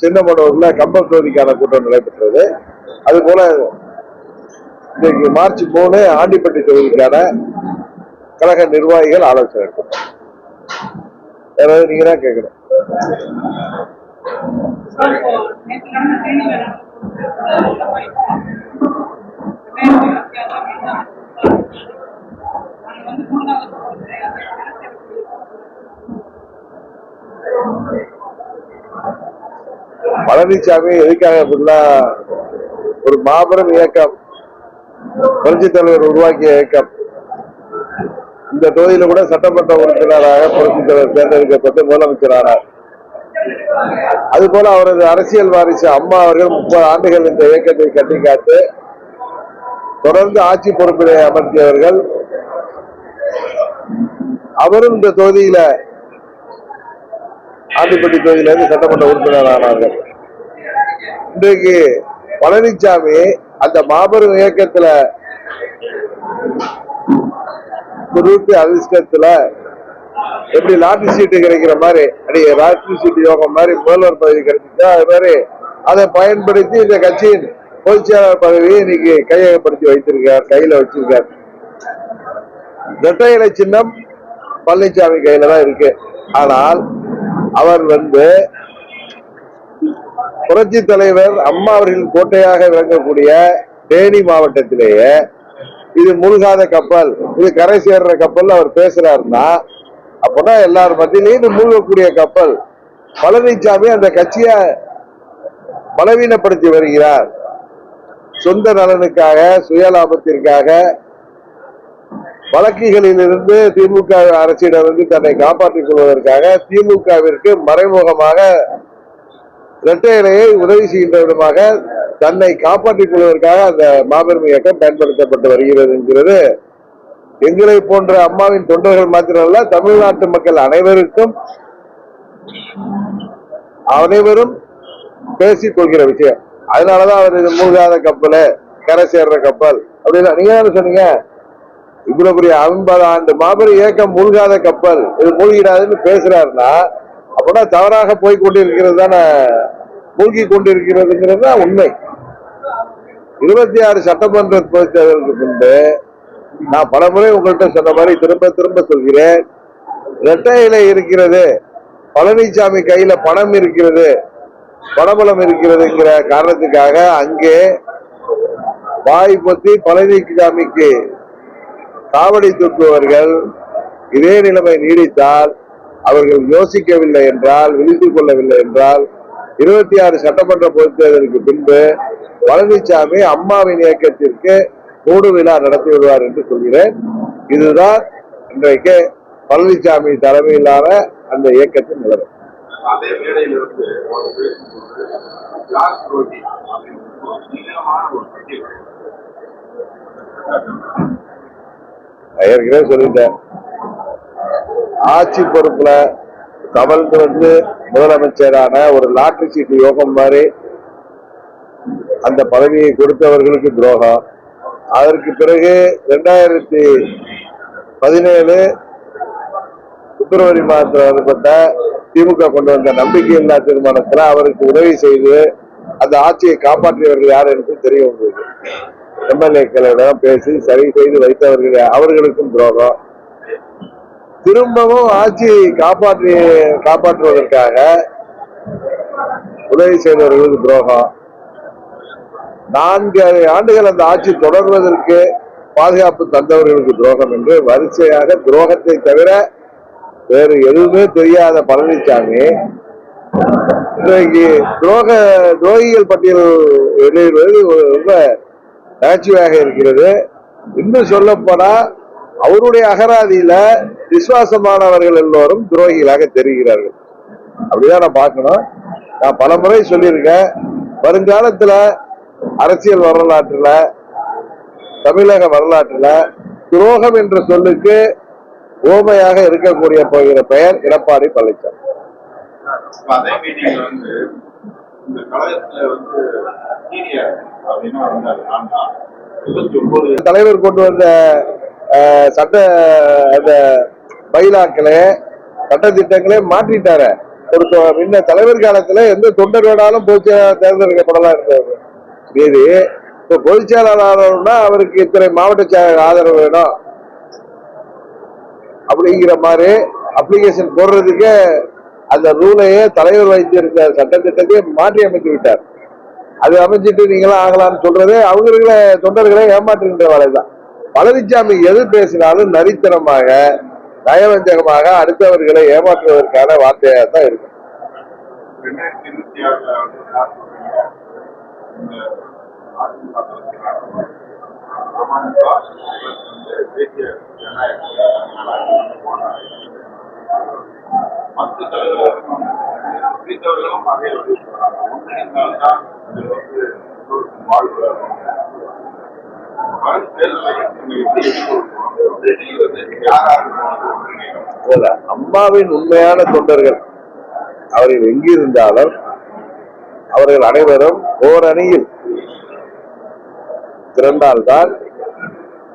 சின்னமனூர்ல கம்பம் தொகுதிக்கான கூட்டம் நடைபெற்றது அது போல இன்றைக்கு மார்ச் மூணு ஆண்டிப்பட்டி தொகுதிக்கான கழக நிர்வாகிகள் ஆலோசனை கூட்டம் யாராவது நீங்க தான் கேட்கணும் Thank you. பழனிசாமி எதுக்காக அப்படின்னா ஒரு மாபெரும் இயக்கம் புரட்சி தலைவர் உருவாக்கிய இயக்கம். இந்த தொகுதியில கூட சட்டமன்ற உறுப்பினராக புரட்சி தலைவர் தேர்ந்தெடுக்கப்பட்டு முதலமைச்சரானார். அது போல அவரது அரசியல் வாரிசு அம்மா அவர்கள் முப்பது ஆண்டுகள் இந்த இயக்கத்தை கட்டி காத்து தொடர்ந்து ஆட்சி பொறுப்பினை அமர்த்தியவர்கள். அவரும் இந்த தொகுதியில ஆண்டிப்பட்டி தொகுதியிலிருந்து சட்டமன்ற உறுப்பினர் ஆனார்கள் இன்றைக்கு பழனிசாமி அந்த மாபெரும் இயக்கத்துல குறிப்பு அதிர்ஷ்டத்துல எப்படி லாட்டரி சீட்டு கிடைக்கிற மாதிரி அடி லாட்டரி சீட்டு யோகம் மாதிரி முதல்வர் பதவி கிடைச்சிச்சோ அது மாதிரி அதை பயன்படுத்தி இந்த கட்சியின் பொதுச் செயலாளர் பதவியை இன்னைக்கு கையகப்படுத்தி வைத்திருக்கார் கையில வச்சிருக்கார். இரட்டை இலை சின்னம் பழனிசாமி கையில தான் இருக்கு. ஆனால் அவர் வந்து புரட்சி தலைவர் அம்மா அவர்களின் கோட்டையாக விளங்கக்கூடிய தேனி மாவட்டத்திலேயே இது மூழ்காத கப்பல் இது கரை சேர்ற கப்பல் அவர் பேசுறாருன்னா அப்பனா எல்லார் மத்தியிலையும் இது மூழ்கக்கூடிய கப்பல். பழனிசாமி அந்த கட்சியை பலவீனப்படுத்தி வருகிறார். சொந்த நலனுக்காக சுயலாபத்திற்காக வழக்குகளிலிருந்து திமுக அரசிடம் வந்து தன்னை காப்பாற்றிக் கொள்வதற்காக திமுகவிற்கு மறைமுகமாக இரட்டை இலையை உதவி செய்கின்ற விதமாக தன்னை காப்பாற்றிக் கொள்வதற்காக அந்த மாபெரும் இயக்கம் பயன்படுத்தப்பட்டு வருகிறது என்கிறது. எங்களை போன்ற அம்மாவின் தொண்டர்கள் மாத்திரமல்ல தமிழ்நாட்டு மக்கள் அனைவருக்கும் அனைவரும் பேசிக் கொள்கிற விஷயம். அதனாலதான் அவர் இது மூழ்காத கப்பல் கரை சேர்ற கப்பல் அப்படின்னா நீங்க தானே சொன்னீங்க? இவ்வளவு பெரிய ஐம்பது ஆண்டு மாபெரும் இயக்கம் மூழ்காத கப்பல் இது மூழ்கிடாதுன்னு பேசுறாருன்னா அப்படின்னா தவறாக போய் கொண்டிருக்கிறது தானே மூழ்கி கொண்டிருக்கிறதுங்கிறது தான் உண்மை. இருபத்தி ஆறு சட்டமன்ற தேர்தலுக்கு முன்பு நான் பலமுறை உங்கள்கிட்ட சொன்ன மாதிரி திரும்ப திரும்ப சொல்கிறேன். இரட்டையில இருக்கிறது பழனிசாமி கையில பணம் இருக்கிறது பணபலம் இருக்கிறதுங்கிற காரணத்துக்காக அங்கே வாய் பொத்தி பழனிசாமிக்கு காவடி தூக்குவர்கள் இதே நிலைமை நீடித்தால் அவர்கள் யோசிக்கவில்லை என்றால் விழித்துக் கொள்ளவில்லை என்றால் இருபத்தி ஆறு சட்டமன்ற பொதுத் தேர்தலுக்கு பின்பு பழனிசாமி அம்மாவின் இயக்கத்திற்கு கூடு விழா நடத்தி விடுவார் என்று சொல்கிறேன். இதுதான் இன்றைக்கு பழனிசாமி தலைமையிலான அந்த இயக்கத்தின் நிலைமை அதே மேடையில இருந்து ஏற்கனவே சொல்லிட்டேன். ஆட்சி பொறுப்புல கமல்ந்து வந்து முதலமைச்சரான ஒரு லாட்டரி சீட்டு யோகம் மாதிரி அந்த பதவியை கொடுத்தவர்களுக்கு துரோகம். அதற்கு பிறகு ரெண்டாயிரத்தி பதினேழு பிப்ரவரி மாதத்தில் வரப்பட்ட திமுக கொண்டு வந்த நம்பிக்கையில்லா தீர்மானத்தில் அவருக்கு உதவி செய்து அந்த ஆட்சியை காப்பாற்றியவர்கள் யார் என்று தெரிய வந்தது. எம்எல்ஏக்களிடம் பேசி சரி செய்து வைத்தவர்கள் அவர்களுக்கும் துரோகம். திரும்பவும் ஆட்சியை காப்பாற்றி காப்பாற்றுவதற்காக உதவி செய்தவர்களுக்கு துரோகம். நான்கு ஆண்டுகள் அந்த ஆட்சி தொடர்வதற்கு பாதுகாப்பு தந்தவர்களுக்கு துரோகம் என்று வரிசையாக துரோகத்தை தவிர வேறு எதுவுமே தெரியாத பழனிசாமி இன்றைக்கு துரோக துரோகிகள் பட்டியல் வெளியிடுவது ரொம்ப நகைச்சுவையாக இருக்கிறது. இன்னும் சொல்லப்போனா அவருடைய அகராதியில விசுவாசமானவர்கள் எல்லோரும் துரோகிகளாக தெரிகிறார்கள். அப்படிதான் நான் பார்க்கணும். நான் பலமுறை சொல்லியிருக்கேன். வருங்காலத்துல அரசியல் வரலாற்றுல தமிழக வரலாற்றுல துரோகம் என்ற சொல்லுக்கு ஓமையாக இருக்கக்கூடிய போகிற பெயர் எடப்பாடி பழனிசாமி. தலைவர் கொண்டு வந்த சட்ட அந்த பைலாக்களை சட்ட திட்டங்களே மாற்றிட்டாரு. கொடுத்த முன்ன தலைவர் காலத்துல எந்த தொண்டர் வேணாலும் பொதுச் தேர்ந்தெடுக்கப்படலாம் இருந்தது மீறி இப்போ பொதுச் செயலாளர்னா அவருக்கு இத்தனை மாவட்ட செயலாளர் ஆதரவு வேணும். அப்படிங்கிற மாதிரி அப்ளிகேஷன் போடுறதுக்கு அந்த ரூலையே தலைவர் வைத்திருந்த சட்டத்திட்டத்தை மாற்றி அமைத்து விட்டார். அது அமைச்சிட்டு நீங்களாம் ஆகலாம்னு சொல்றது அவங்களே தொண்டர்களை ஏமாற்றுகின்ற வேலைதான். பழனிசாமி எது பேசினாலும் நரித்தனமாக நயவஞ்சகமாக அடுத்தவர்களை ஏமாற்றுவதற்கான வார்த்தையாக தான் இருக்கும் வந்து ஜனநாயக மற்ற தலைவர்களும் பிடித்தவர்களும் அதே ஒன்றிணைந்தால்தான் இது வந்து வாழ்வு வரும். தேர்தலை எப்படி அம்மாவின் உண்மையான தொண்டர்கள் அவர்கள் எங்கிருந்தாலும் அவர்கள் அனைவரும் ஓரணியில் திரண்டால்தான்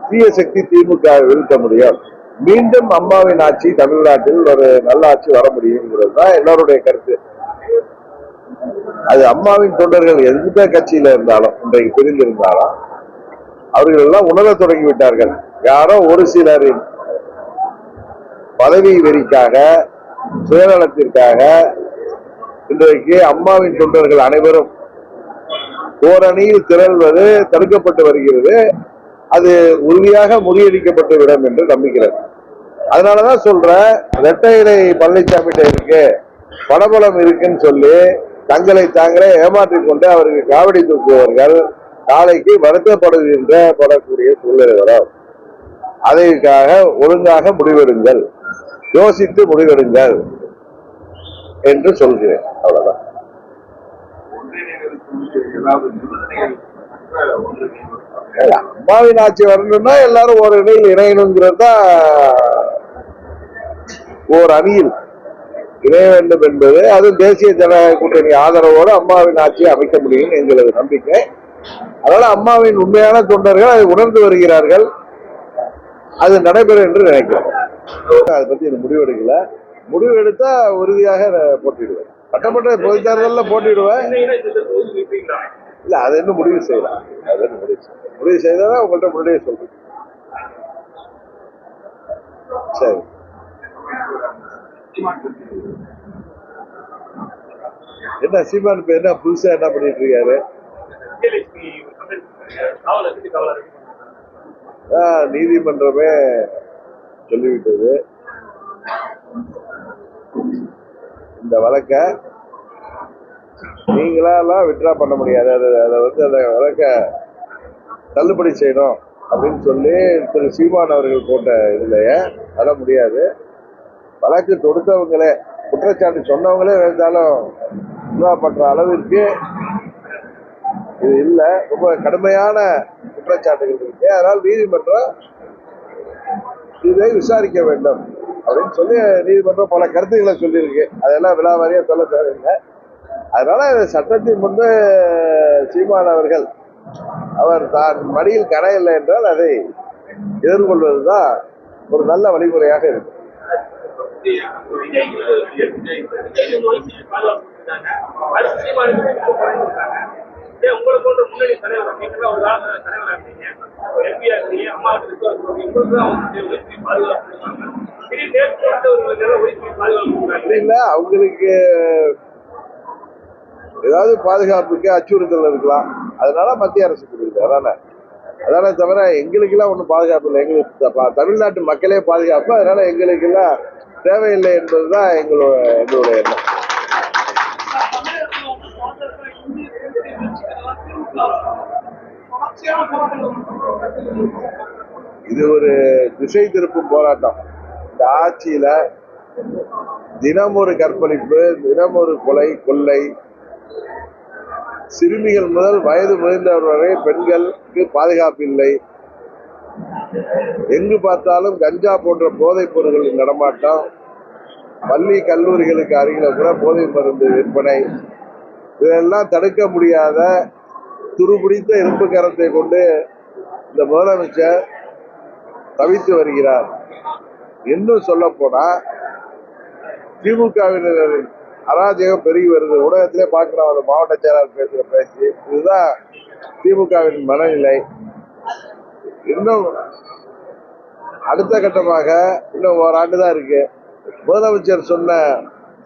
தீய சக்தி திமுக வை வீழ்த்த முடியும். மீண்டும் அம்மாவின் ஆட்சி தமிழ்நாட்டில் ஒரு நல்ல ஆட்சி வர முடியுங்கிறது தான் எல்லாருடைய கருத்து. அது அம்மாவின் தொண்டர்கள் எந்த கட்சியில இருந்தாலும் இன்றைக்கு பிரிந்திருந்தாலும் அவர்கள் எல்லாம் உணரத் தொடங்கி விட்டார்கள் யாரோ ஒரு சிலரின் பதவி வெறிக்காக சுயநலத்திற்காக இன்றைக்கு அம்மாவின் தொண்டர்கள் அனைவரும் ஓரணியில் திரள்வது தடுக்கப்பட்டு வருகிறது. அது உறுதியாக முறியடிக்கப்பட்டு விடும் என்று நம்புகிறது அதனாலதான் சொல்றேன் இரட்டை இலை பழனிசாமிகிட்ட இருக்கு பணபலம் இருக்குன்னு சொல்லி தங்களை தாங்களே ஏமாற்றிக் கொண்டு அவருக்கு காவடி தூக்குபவர்கள் நாளைக்கு வருத்தப்படுகின்ற படக்கூடிய சூழ்நிலை வரும். அதற்காக ஒழுங்காக முடிவெடுங்கள். யோசித்து முடிவெடுங்கள் என்று சொல்கிறேன். அவ்வளவுதான். அம்மாவின் ஆட்சி வரணும்னா எல்லாரும் ஒரு இணையில் இணையணுங்கிறது தான் ஓர் அணியில் இணைய வேண்டும் என்பது. அதுவும் தேசிய ஜனநாயக கூட்டணி ஆதரவோடு அம்மாவின் ஆட்சியை அமைக்க முடியும் எங்களது நம்பிக்கை. அதனால அம்மாவின் உண்மையான தொண்டர்கள் அதை உணர்ந்து வருகிறார்கள். அது நடைபெறும் என்று நினைக்கிறேன் அதை பற்றி எனக்கு முடிவெடுக்கல முடிவு எடுத்தா உறுதியாக நான் போட்டிடுவேன். பட்டப்பட்ட பொது தேர்தலில் போட்டிடுவேன். இல்ல அதை இன்னும் முடிவு செய்யலாம். அது என்ன முடிவு செய்யலாம். முடிவு செய்தாதான் உங்கள்கிட்ட முன்னாடியே சொல்றேன். சரி. என்ன சீமான் என்ன புதுசா என்ன பண்ணிட்டு இருக்காரு? நீதிமன்றமே சொல்லிவிட்டது. இந்த வழக்க நீங்களாலாம் விட்ரா பண்ண முடியாது. அது அதை வந்து அந்த வழக்க தள்ளுபடி செய்யணும் அப்படின்னு சொல்லி திரு சீமான் அவர்கள் போட்ட இதுலையே அட முடியாது. வழக்கு தொடுத்தவங்களே குற்றச்சாட்டு சொன்னவங்களே இருந்தாலும் விட்ரா பண்ணுற அளவிற்கு இது இல்லை. ரொம்ப கடுமையான குற்றச்சாட்டுகள் இருக்கு. அதனால் நீதிமன்றம் இதை விசாரிக்க வேண்டும் அப்படின்னு சொல்லி நீதிமன்றம் பல கருத்துக்களை சொல்லியிருக்கு. அதெல்லாம் விழாவாரியாக சொல்ல தேவையில்லை. அதனால சட்டத்தின் முன்பு சீமான் அவர்கள் அவர் தான் மடியில் கடை இல்லை என்றால் அதை எதிர்கொள்வதுதான் ஒரு நல்ல வழிமுறையாக இருக்கும். உங்களை போன்ற முன்னணி தலைவர் நீங்களும் ஒரு காலத்துல எம்பியா அம்மா உங்களுக்கு தான் பாதுகாப்பு இல்லை அவங்களுக்கு ஏதாவது பாதுகாப்புக்கு அச்சுறுத்தல் இருக்கலாம். அதனால மத்திய அரசு கொடுக்குது. அதானே? அதானே தவிர எங்களுக்கெல்லாம் ஒன்றும் பாதுகாப்பு இல்லை. எங்களுக்கு தமிழ்நாட்டு மக்களே பாதுகாப்பு. அதனால எங்களுக்கெல்லாம் தேவையில்லை என்பதுதான் எங்களோட எங்களுடைய எண்ணம். இது ஒரு திசை திருப்பும் போராட்டம். இந்த ஆட்சியில தினம் ஒரு கற்பழிப்பு தினம் ஒரு கொலை கொள்ளை. சிறுமிகள் முதல் வயது முதிர்ந்தவர் வரை பெண்களுக்கு பாதுகாப்பு இல்லை. எங்கு பார்த்தாலும் கஞ்சா போன்ற போதைப் பொருட்களின் நடமாட்டம். பள்ளி கல்லூரிகளுக்கு அருகில கூட போதை மருந்து விற்பனை. இதெல்லாம் தடுக்க முடியாத துருபிடித்த இரும்பு கரத்தை கொண்டு இந்த முதலமைச்சர் தவித்து வருகிறார். இன்னும் சொல்ல போனா திமுகவினரின் அராஜகம் பெருகி வருது. ஊடகத்திலே பார்க்கிறோம் அந்த மாவட்ட செயலாளர் பேசுகிற பேச்சு. இதுதான் திமுகவின் மனநிலை. இன்னும் அடுத்த கட்டமாக இன்னும் ஓராண்டு தான் இருக்கு. முதலமைச்சர் சொன்ன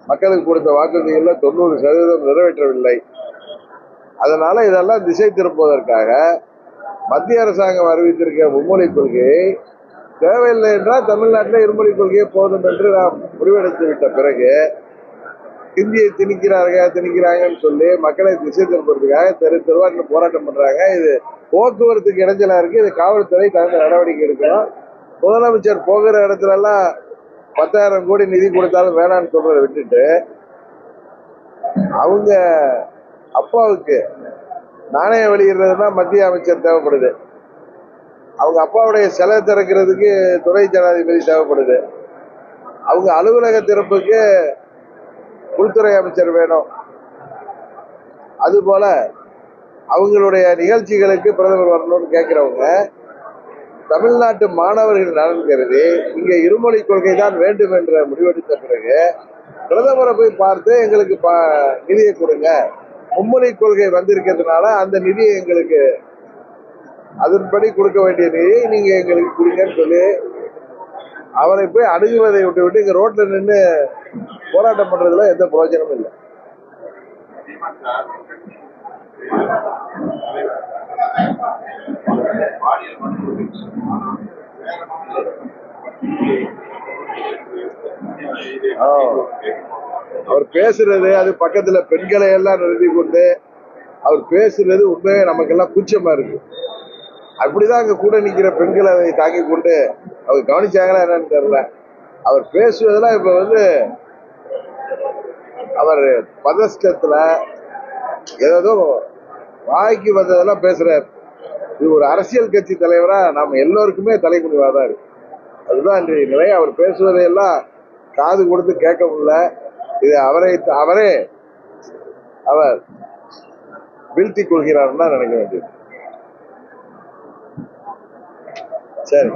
மக்களுக்கு கொடுத்த வாக்குறுதிகளில் தொண்ணூறு சதவீதம் நிறைவேற்றவில்லை. அதனால இதெல்லாம் திசை திருப்புவதற்காக மத்திய அரசாங்கம் அறிவித்திருக்க மும்மொழி கொள்கையை தேவையில்லை என்றால் தமிழ்நாட்டில் இருமொழி கொள்கையே போதும் என்று நாம் முடிவெடுத்து விட்ட பிறகு ஹிந்தியை திணிக்கிறாங்க திணிக்கிறாங்கன்னு சொல்லி மக்களை திசை திருப்புறதுக்காக தெரு தெருவாட்டில் போராட்டம் பண்றாங்க. இது போக்குவரத்துக்கு இடைஞ்சலா இருக்கு. இது காவல்துறை தகுந்த நடவடிக்கை எடுக்கணும். முதலமைச்சர் போகிற இடத்துல எல்லாம் பத்தாயிரம் கோடி நிதி கொடுத்தாலும் வேணாம்னு சொல்றதை விட்டுட்டு அவங்க அப்பாவுக்கு நாணயம் வெளியிடுறதுனா மத்திய அமைச்சர் தேவைப்படுது. அவங்க அப்பாவுடைய செலை திறக்கிறதுக்கு துணை ஜனாதிபதி தேவைப்படுது. அவங்க அலுவலக திறப்புக்கு உள்துறை அமைச்சர் வேணும். அதுபோல அவங்களுடைய நிகழ்ச்சிகளுக்கு பிரதமர் வரணும்னு கேட்குறவங்க தமிழ்நாட்டு மாணவர்கள் நலன் கருதி இங்கே இருமொழி கொள்கை தான் வேண்டும் என்ற முடிவெடுத்த பிறகு பிரதமரை போய் பார்த்து எங்களுக்கு பா நிதியை கொடுங்க. மும்முனை கொள்கை வந்திருக்கிறதுனால அந்த நிதியை எங்களுக்கு அதன்படி கொடுக்க வேண்டிய நிதியை நீங்க எங்களுக்கு கொடுங்கன்னு சொல்லி அவரை போய் அணுகுவதை விட்டு விட்டு இங்க ரோட்ல நின்று போராட்டம் பண்றதுல எந்த பிரயோஜனமும் இல்லை Oh. ஆ. அவர் பேசுறது அது பக்கத்துல பெண்களை எல்லாம் நிறுத்தி கொண்டு அவர் பேசுறது உண்மையே நமக்கெல்லாம் கூச்சமா இருக்கு. அப்படிதான் அங்க கூட நிக்கிற பெண்களை தாங்கி கொண்டு அவர் கவனிச்சாங்களா என்னன்னு தெரியல. அவர் பேசுவதெல்லாம் இப்ப வந்து அவர் பதஷ்டத்துல ஏதோ வாய்க்கு வந்ததெல்லாம் பேசுறாரு. இது ஒரு அரசியல் கட்சி தலைவரா நம்ம எல்லோருக்குமே தலைக்குனிவா தான் இருக்கு. அதுதான் இன்றைய நிலை அவர் பேசுவதையெல்லாம் காது கொடுத்து கேட்க முடியல. இது அவரை அவரே அவர் வீழ்த்தி கொள்கிறார் தான் நினைக்க வேண்டியது. சரி.